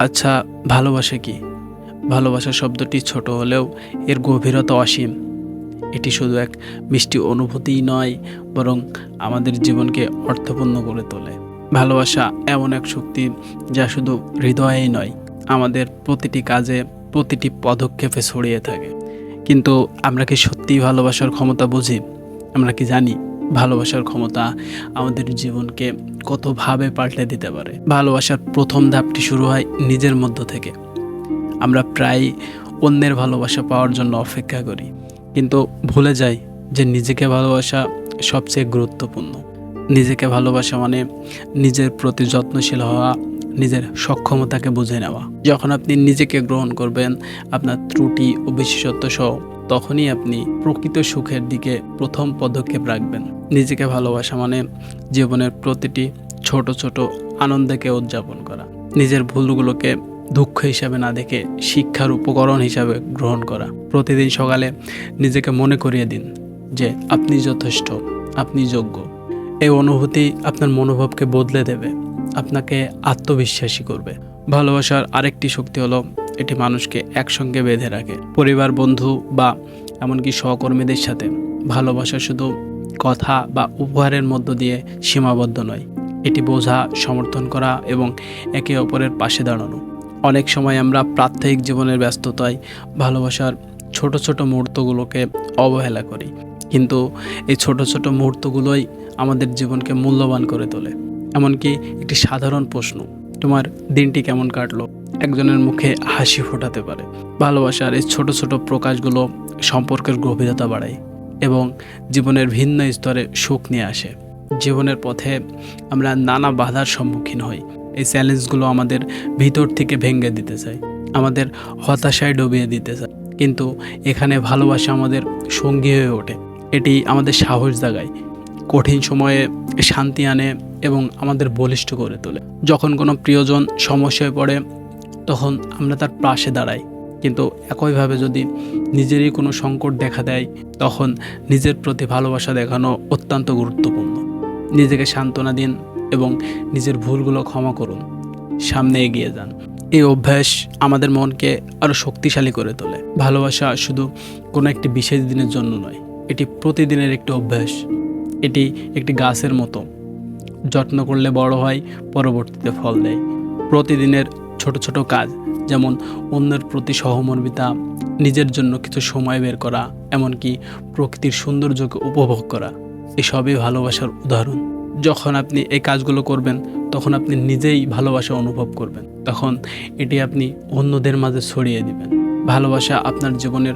আচ্ছা ভালোবাসা কি? ভালোবাসা শব্দটি ছোট হলেও এর গভীরতা অসীম। এটি শুধু এক মিষ্টি অনুভূতিই নয়, বরং আমাদের জীবনকে অর্থপূর্ণ করে তোলে। ভালোবাসা এমন এক শক্তি যা শুধু হৃদয়েই নয়, আমাদের প্রতিটি কাজে প্রতিটি পদক্ষেপে ছড়িয়ে থাকে। কিন্তু আমরা কি সত্যিই ভালোবাসার ক্ষমতা বুঝি? আমরা কি জানি? ভালোবাসার ক্ষমতা আমাদের জীবনকে কতভাবে পাল্টে দিতে পারে। ভালোবাসার প্রথম ধাপটি শুরু হয় নিজের মধ্য থেকে। আমরা প্রায় অন্যের ভালোবাসা পাওয়ার জন্য অপেক্ষা করি। কিন্তু ভুলে যাই যে নিজেকে ভালোবাসা সবচেয়ে গুরুত্বপূর্ণ। নিজেকে ভালোবাসা মানে নিজের প্রতি যত্নশীল হওয়া, নিজের সক্ষমতাকে বুঝে নেওয়া। যখন আপনি নিজেকে গ্রহণ করবেন, আপনার ত্রুটি ও বিশেষত্ব সহ, তখনই আপনি প্রকৃত সুখের দিকে প্রথম পদক্ষেপ রাখবেন। নিজেকে ভালোবাসা মানে জীবনের প্রতিটি ছোট ছোট আনন্দকে উদযাপন করা। নিজের ভুলগুলোকে দুঃখ হিসাবে না দেখে শিক্ষার উপকরণ হিসাবে গ্রহণ করা। প্রতিদিন সকালে নিজেকে মনে করিয়ে দিন যে আপনি যথেষ্ট, আপনি যোগ্য। এই অনুভূতি আপনার মনোভাবকে বদলে দেবে, আপনাকে আত্মবিশ্বাসী করবে। ভালোবাসার আরেকটি শক্তি হলো এটি মানুষকে একসঙ্গে বেঁধে রাখে। পরিবার, বন্ধু বা এমনকি সহকর্মীদের সাথে ভালোবাসা শুধু কথা বা উপহারের মধ্য দিয়ে সীমাবদ্ধ নয়। এটি বোঝা, সমর্থন করা এবং একে অপরের পাশে দাঁড়ানো। অনেক সময় আমরা প্রাত্যহিক জীবনের ব্যস্ততায় ভালোবাসার ছোট ছোট মুহূর্তগুলোকে অবহেলা করি। কিন্তু এই ছোট ছোট মুহূর্তগুলোই আমাদের জীবনকে মূল্যবান করে তোলে। এমনকি একটি সাধারণ প্রশ্ন, তোমার দিনটি কেমন কাটলো? একজনের মুখে হাসি ফোটাতে পারে। ভালোবাসার এই ছোট ছোট প্রকাশগুলো সম্পর্কের গভীরতা বাড়ায়। এবং জীবনের ভিন্ন স্তরে সুখ নিয়ে আসে। জীবনের পথে আমরা নানা বাধার সম্মুখীন হই। এই চ্যালেঞ্জগুলো আমাদের ভিতর থেকে ভেঙে দিতে চায়, আমাদের হতাশায় ডুবিয়ে দিতে চায়। কিন্তু এখানে ভালোবাসা আমাদের সঙ্গী হয়ে ওঠে। এটি আমাদের সাহস জাগায়, কঠিন সময়ে শান্তি আনে এবং আমাদের বলিষ্ঠ করে তোলে। যখন কোনো প্রিয়জন সমস্যায় পড়ে, তখন আমরা তার পাশে দাঁড়াই। কিন্তু একইভাবে যদি নিজেরই কোনো সংকট দেখা দেয়, তখন নিজের প্রতি ভালোবাসা দেখানো অত্যন্ত গুরুত্বপূর্ণ। নিজেকে সান্ত্বনা দিন এবং নিজের ভুলগুলো ক্ষমা করুন। সামনে এগিয়ে যান। এই অভ্যাস আমাদের মনকে আরও শক্তিশালী করে তোলে। ভালোবাসা শুধু কোনো একটি বিশেষ দিনের জন্য নয়, এটি প্রতিদিনের একটি অভ্যাস। এটি একটি গাছের মতো। যত্ন করলে বড় হয়, পরবর্তীতে ফল দেয়। প্রতিদিনের ছোট ছোট কাজ, যেমন অন্যের প্রতি সহমর্মিতা, নিজের জন্য কিছু সময় বের করা, এমনকি প্রকৃতির সৌন্দর্যকে উপভোগ করা, এসবই ভালোবাসার উদাহরণ। যখন আপনি এই কাজগুলো করবেন, তখন আপনি নিজেই ভালোবাসা অনুভব করবেন। তখন এটি আপনি অন্যদের মাঝে ছড়িয়ে দিবেন। ভালোবাসা আপনার জীবনের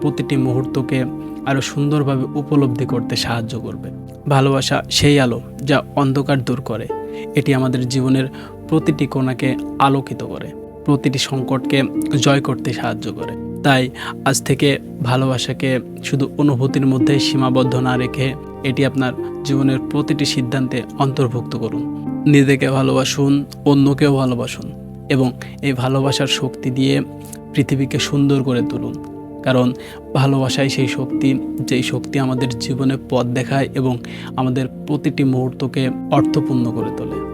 প্রতিটি মুহূর্তকে আরও সুন্দরভাবে উপলব্ধি করতে সাহায্য করবে। ভালোবাসা সেই আলো যা অন্ধকার দূর করে। এটি আমাদের জীবনের প্রতিটি কোণাকে আলোকিত করে, প্রতিটি সংকটকে জয় করতে সাহায্য করে। তাই আজ থেকে ভালোবাসাকে শুধু অনুভূতির মধ্যে সীমাবদ্ধ না রেখে এটি আপনার জীবনের প্রতিটি সিদ্ধান্তে অন্তর্ভুক্ত করুন। নিজেকে ভালোবাসুন, অন্যকেও ভালোবাসুন এবং এই ভালোবাসার শক্তি দিয়ে পৃথিবীকে সুন্দর করে তুলুন। কারণ ভালোবাসাই সেই শক্তি, যেই শক্তি আমাদের জীবনে পথ দেখায় এবং আমাদের প্রতিটি মুহূর্তকে অর্থপূর্ণ করে তোলে।